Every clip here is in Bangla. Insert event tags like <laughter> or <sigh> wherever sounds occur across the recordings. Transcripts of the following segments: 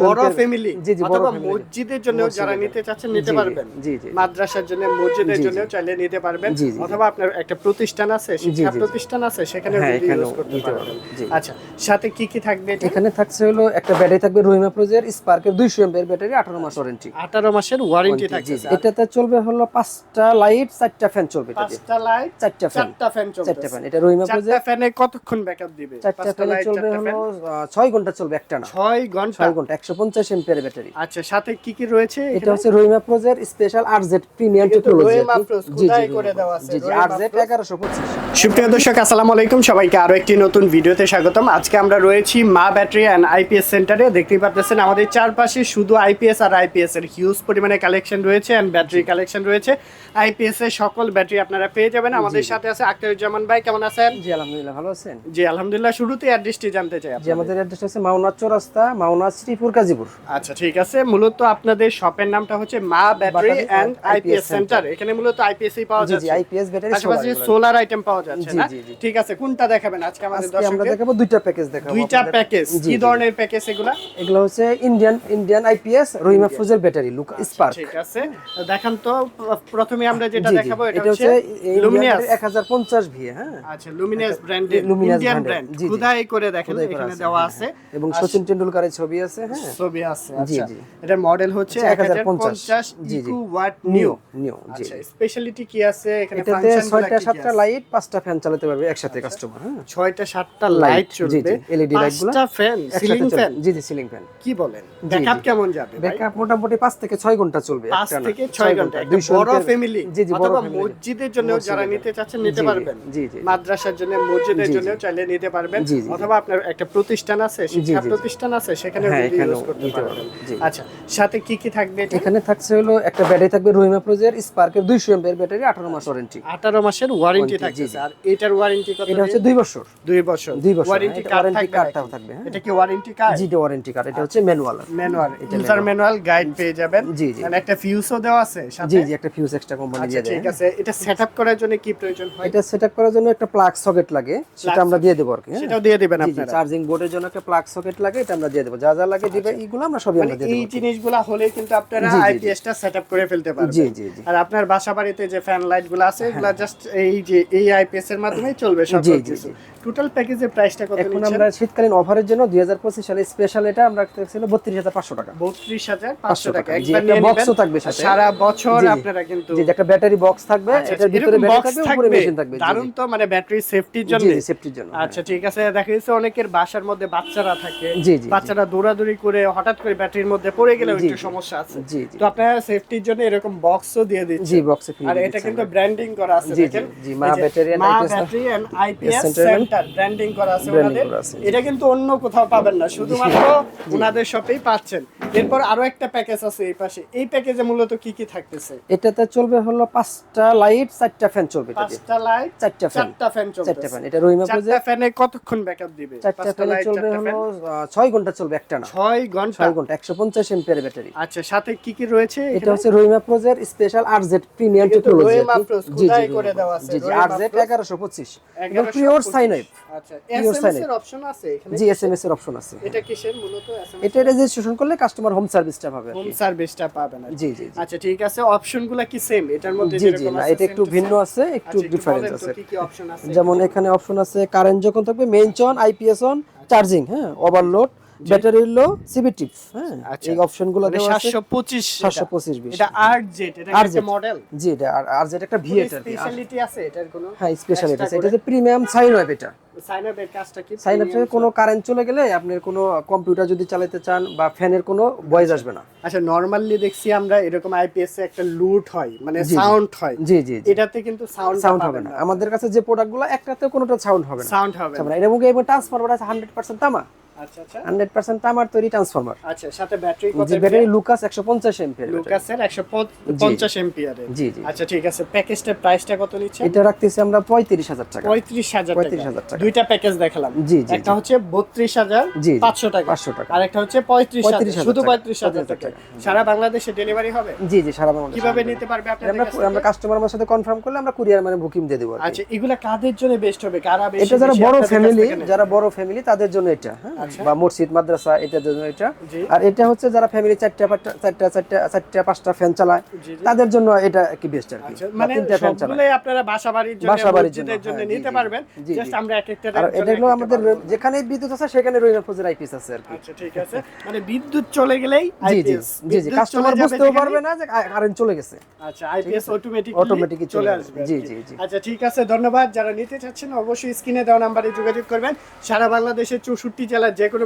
বড় ফ্যামিলি অথবা মসজিদের জন্য যারা নিতে চাচ্ছেন নিতে পারবেন। মাদ্রাসার জন্য মসজিদের। জন্য চাইলে নিতে পারবেন। অথবা আপনার একটা প্রতিষ্ঠান আছে শিক্ষা। প্রতিষ্ঠান আছে সেখানে হ্যাঁ, ইউজ করতে পারবেন। পারবেন, আচ্ছা সাথে কি কি থাকবে এখানে থাকছে হলো একটা ব্যাটারি থাকবে রহিমা প্রোজের স্পার্কের দুইশো এমপের ব্যাটারি আঠারো মাস ওয়ারেন্টি 18 মাসের ওয়ারেন্টি থাকছে এটাতে চলবে হলো পাঁচটা লাইট চারটা ফ্যান চলবে পাঁচটা লাইট চারটা ফ্যান চারটা ফ্যান চলবে। চারটা ফ্যান এটা রহিমা প্রোজের। চারটা ফ্যানে কতক্ষণ ব্যাকআপ দিবে? চারটা ফ্যানে চলবে হলো fan? আহ, ছয় ঘণ্টা চলবে একটা না 6 ঘণ্টা। ছয় ঘণ্টা 150 एंपিয়ার ব্যাটারি। আচ্ছা সাথে কি কি রয়েছে এটা হচ্ছে রোয়েমা প্রোজের special RZ premium technology Pros করে দেওয়া আছে? জি আরজেড 1125 সুপ্রিয় দর্শক আসসালামু আলাইকুম। সবাইকে আরও একটি নতুন ভিডিওতে স্বাগতম। আজকে আমরা রয়েছি মা ব্যাটারি অ্যান্ড আইপিএস সেন্টারে। দেখতেই পাচ্ছেন আমাদের চারপাশে শুধু আইপিএস আর আইপিএস এর হিউজ পরিমাণে কালেকশন রয়েছে অ্যান্ড ব্যাটারি কালেকশন রয়েছে। আইপিএস এর সকল ব্যাটারি আপনারা পেয়ে যাবেন। আমাদের সাথে আছে আক্তারুজ্জামান ভাই কেমন আছেন? জি আলহামদুলিল্লাহ ভালো আছেন? জি আলহামদুলিল্লাহ শুরুতে অ্যাড্রেসটি জানতে চাই জি আমাদের অ্যাড্রেস হচ্ছে মাওনা চৌরাস্তা মাওনা শ্রীপুর গাজীপুর। আচ্ছা ঠিক আছে। মূলত আপনাদের শপের নামটা হচ্ছে মা ব্যাটারি অ্যান্ড আইপিএস সেন্টার এখানে মূলত আইপিএস পাওয়া যায় জি আইপিএস ব্যাটারি পাশাপাশি সোলার আইটেম পাওয়া যাচ্ছে না। ঠিক আছে কোনটা দেখাবেন? আজকে আমাদের আজকে আমরা দেখাবো দুইটা প্যাকেজ দেখাবো দুইটা প্যাকেজ কি ধরনের প্যাকেজ এগুলা? এগুলো হচ্ছে ইন্ডিয়ান ইন্ডিয়ান আইপিএস রহিমা ফ্রুজের ব্যাটারি লুক স্পার্ক ঠিক আছে। দেখান তো প্রথমে আমরা যেটা। দেখাবো এটা হচ্ছে লুমিনাস এক হাজার পঞ্চাশ ভি হ্যাঁ? আচ্ছা লুমিনাস ব্র্যান্ডের ইন্ডিয়ান ব্র্যান্ড। খোদাই করে দেখেন এখানে দেওয়া হ্যাঁ, আছে। হ্যাঁ। এবং সচিন টেন্ডুলকারের ছবি আছে হ্যাঁ? ছবি আছে জি, আচ্ছা। এটার মডেল হচ্ছে হচ্ছে 1050 জি, জি। ওয়াট নিউ নিউ জি। আচ্ছা স্পেশালিটি কি আছে? এখানে ফাংশন ছয়টা সাতটা লাইট পাঁচটা ফ্যান চালাতে পারবে একসাথে কাস্টমার হ্যাঁ। ছয়টা সাতটা লাইট চলবে LED light পাঁচটা ফ্যান সিলিং ফ্যান জি জি সিলিং ফ্যান কি বলেন? ব্যাকআপ কেমন যাবে ব্যাকআপ মোটামুটি পাঁচ থেকে ছয় ঘণ্টা চলবে পাঁচ থেকে ছয় ঘণ্টা একটা বড় ফ্যামিলি জি জি বড় মসজিদের জন্য যারা নিতে চাচ্ছেন নিতে পারবেন। জি, জি। মাদ্রাসার জন্য মসজিদের। জন্য চাইলে নিতে পারবেন। অথবা আপনার একটা প্রতিষ্ঠান আছে শিক্ষা। প্রতিষ্ঠান আছে সেখানে হ্যাঁ, ইউজ করতে পারবেন। আচ্ছা সাথে কি কি থাকবে এখানে থাকছে হলো একটা ব্যাটারি থাকবে রহিমা প্রোজের স্পার্কের দুইশো এমপের ব্যাটারি আঠারো মাস ওয়ারেন্টি 18 মাসের ওয়ারেন্টি থাকছে। আর এটার ওয়ারেন্টি কত এটা হচ্ছে দুই বছর। দুই বছর। দুই বছর, ওয়ারেন্টি হ্যাঁ, কার্ড warranty থাকবে হ্যাঁ। এটা কি ওয়ারেন্টি কার্ড জিডি ওয়ারেন্টি কার্ড এটা হচ্ছে manual manual user manual guide পেয়ে যাবেন। জি, জি। And একটা ফিউজও দেওয়া আছে সাথে। জি জি একটা ফিউজ এক্সট্রা কোম্পানি আচ্ছা দিয়ে দেয়। ঠিক আছে। এটা সেটআপ করার জন্য কি প্রয়োজন হয়? এটা সেটআপ করার জন্য একটা প্লাগ সকেট লাগে সেটা আমরা দিয়ে দেবো আর কি হ্যাঁ? সেটাও দিয়ে দিবেন জি জি আপনারা। চার্জিং বোর্ডের জন্য একটা প্লাগ সকেট লাগে এটা আমরা দিয়ে দেবো। যা যা লাগে দিবে এইগুলো আমরা সবই মানে আমরা দিয়ে এই দেবো। জিনিসগুলো হলে কিন্তু আপনারা জি, জি, জি। আইপিএসটা সেটআপ করে ফেলতে পারবেন। জি, জি, জি। আর আপনার বাসা বাড়িতে যে ফ্যান লাইটগুলো আছে এগুলো জাস্ট এই যে এই আইপিএস এর মাধ্যমেই চলবে সব কিছু টোটাল প্যাকেজের প্রাইসটা কত এখন আমরা শীতকালীন অফারের জন্য দুই হাজার পঁচিশ সালে স্পেশাল এটা আমরা ছিল বত্রিশ হাজার পাঁচশো টাকা। বত্রিশ হাজার 500 পাঁচশো টাকা। টাকা। একবার নিয়ে box থাকবে সাথে। সারা বছর। আপনারা কিন্তু যে একটা ব্যাটারি বক্স থাকবে আচ্ছা, এটার ভিতরে ব্যাটারি থাকবে উপরে মেশিন থাকবে। তো মানে ব্যাটারি সেফটির জন্য। জি সেফটির জন্য আচ্ছা ঠিক আছে। দেখা যাচ্ছে অনেকের বাসার মধ্যে বাচ্চারা থাকে। বাচ্চারা দৌড়াদৌড়ি করে হঠাৎ করে ব্যাটারির মধ্যে পড়ে গেলে একটু সমস্যা আছে। তো আপনারা সেফটির জন্য এরকম বক্সও দিয়ে দিচ্ছেন। জি বক্সে আর এটা কিন্তু ব্র্যান্ডিং করা আছে দেখেন। জি, মা ব্যাটারি মা battery and IPS center branding করা আছে ওনাদের। করা আছে। এটা কিন্তু অন্য কোথাও পাবেন না শুধুমাত্র <laughs> ওনাদের শপেই পাচ্ছেন। এরপর আরও একটা প্যাকেজ আছে এই পাশে। এই প্যাকেজে মূলত কি কি থাকতেছে? এটাতে চলবে হলো পাঁচটা লাইট চারটা ফ্যান চলবে পাঁচটা লাইট চারটা ফ্যান চারটা ফ্যান চলবে চারটা ফ্যান এটা রহিমা প্রোজের চারটা ফ্যানে কতক্ষণ ব্যাকআপ দিবে? চারটা ফ্যানে চলবে হলো fan? আহ, ছয় ঘণ্টা চলবে একটা না। ছয় ঘণ্টা। ছয় ঘণ্টা একশো পঞ্চাশ এমপিয়ার ব্যাটারি। আচ্ছা সাথে কি কি রয়েছে এটা হচ্ছে Rahima প্রোজের special RZ premium technology Rahima Pros খোদাই করে দেওয়া আছে, জি জি আরজেড Pros এগারোশো পঁচিশ। 1125 পিওর সাইন ওয়েভ আচ্ছা এসএমএস এর অপশন আছে এখানে? জি এসএমএস এর অপশন আছে। এটা কিসের? মূলত এসএমএস এটা রেজিস্ট্রেশন করলে কাস্টমার হোম সার্ভিসটা পাবে হোম। সার্ভিসটা পাবে না। জি জি আচ্ছা ঠিক আছে অপশনগুলো কি সেম এটার মধ্যে জি জি না এটা একটু ভিন্ন আছে একটু আচ্ছা, ডিফারেন্স আছে। কি কি অপশন আছে? যেমন এখানে অপশন আছে কারেন্ট যখন থাকবে মেইন চন আইপিএস অন চার্জিং হ্যাঁ ওভারলোড ব্যাটারি লো সিবিটিভ হ্যাঁ? আচ্ছা। এই অপশনগুলো মানে দেওয়া আছে। 725 সাতশো পঁচিশ বিশ। এটা আর্ট জেট এটা একটা মডেল জি এটা আর একটা ভিএট আর স্পেশালিটি আছে এটার কোনো? হ্যাঁ স্পেশাল এটা extra আছে। এটা? হচ্ছে প্রিমিয়াম সাইন ওয়েব এটা। সাইন আপের কাজটা কি? সাইন কোনো কারেন্ট চলে গেলে আপনার কোনো কম্পিউটার যদি চালাতে চান বা ফ্যানের কোনো ভয়েস আসবে না। আচ্ছা নরমালি দেখছি আমরা এরকম আইপিএস এ একটা লুট হয় মানে। সাউন্ড হয়। জি জি এটাতে কিন্তু সাউন্ড সাউন্ড হবে না। আমাদের কাছে যে প্রোডাক্টগুলো একটাতেও কোনোটা সাউন্ড হবে না। সাউন্ড হবে না। এবং এই ট্রান্সফরমার আছে হান্ড্রেড পার্সেন্ট তামা। আচ্ছা আচ্ছা। হান্ড্রেড পার্সেন্ট তামার তৈরি ট্রান্সফরমার আচ্ছা সাথে ব্যাটারি কত যে ব্যাটারি লুকাস একশো পঞ্চাশ লুকাসের 150 এমপিআর জি। জি আচ্ছা ঠিক আছে। প্যাকেজটার প্রাইসটা কত নিচ্ছে? এটা রাখতেছি আমরা টাকা। পঁয়ত্রিশ হাজার টাকা। 35,000 টাকা। দুইটা প্যাকেজ দেখালাম। জি, জি, একটা হচ্ছে টাকা। 500 টাকা। আর একটা হচ্ছে পঁয়ত্রিশ হাজার। 35,000 শুধু পঁয়ত্রিশ হাজার 35,000 টাকা। সারা বাংলাদেশে ডেলিভারি হবে? জি জি সারা বাংলাদেশ। কীভাবে নিতে পারবে আপনাদের আমরা সাথে কনফার্ম করলে আমরা কুরিয়ার মানে বুকিং দিয়ে দেবো আচ্ছা এগুলা কাদের জন্য বেস্ট হবে? কারা বেশি এটা যারা বড় ফ্যামিলি যারা বড় ফ্যামিলি তাদের জন্য এটা হ্যাঁ। বা মসজিদ মাদ্রাসা এটার জন্য এটা। আর এটা হচ্ছে যারা ফ্যামিলি চারটা চারটা চারটা চারটা পাঁচটা ফ্যান চালায়। তাদের জন্য এটা কি বেস্ট আর কি। আচ্ছা, মানে তিনটা ফ্যান চালায়। আপনারা বাসা বাড়ির জন্য বাসা বাড়ির জন্য, হ্যাঁ, নিতে পারবেন। জাস্ট আমরা এক একটা আর এটা হলো আমাদের যেখানে বিদ্যুৎ আছে সেখানে রোহিঙ্গা ফৌজের আইপিএস আছে আর কি। আচ্ছা ঠিক আছে। মানে বিদ্যুৎ চলে গেলেই জি জি জি কাস্টমার বুঝতেও পারবে না যে কারেন্ট চলে গেছে। আচ্ছা আইপিএস অটোমেটিক Automatically চলে আসবে জি, জি, জি। আচ্ছা ঠিক আছে ধন্যবাদ। যারা নিতে চাচ্ছেন অবশ্যই স্ক্রিনে দেওয়া নাম্বারে যোগাযোগ করবেন। সারা বাংলাদেশের চৌষট্টি জেলার যে কোনো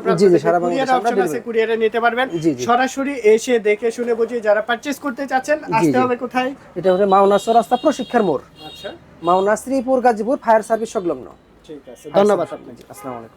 কুরিয়ার নিতে পারবেন। সরাসরি এসে দেখে শুনে বুঝিয়ে যারা পারচেজ করতে চাচ্ছেন আসতে হবে কোথায়? এটা হচ্ছে মাওনা রাস্তা প্রশিক্ষার মোড়। আচ্ছা। মাওনা শ্রীপুর গাজীপুর ফায়ার সার্ভিস সংলগ্ন। ঠিক আছে ধন্যবাদ আপনাকে। আসসালামু আলাইকুম।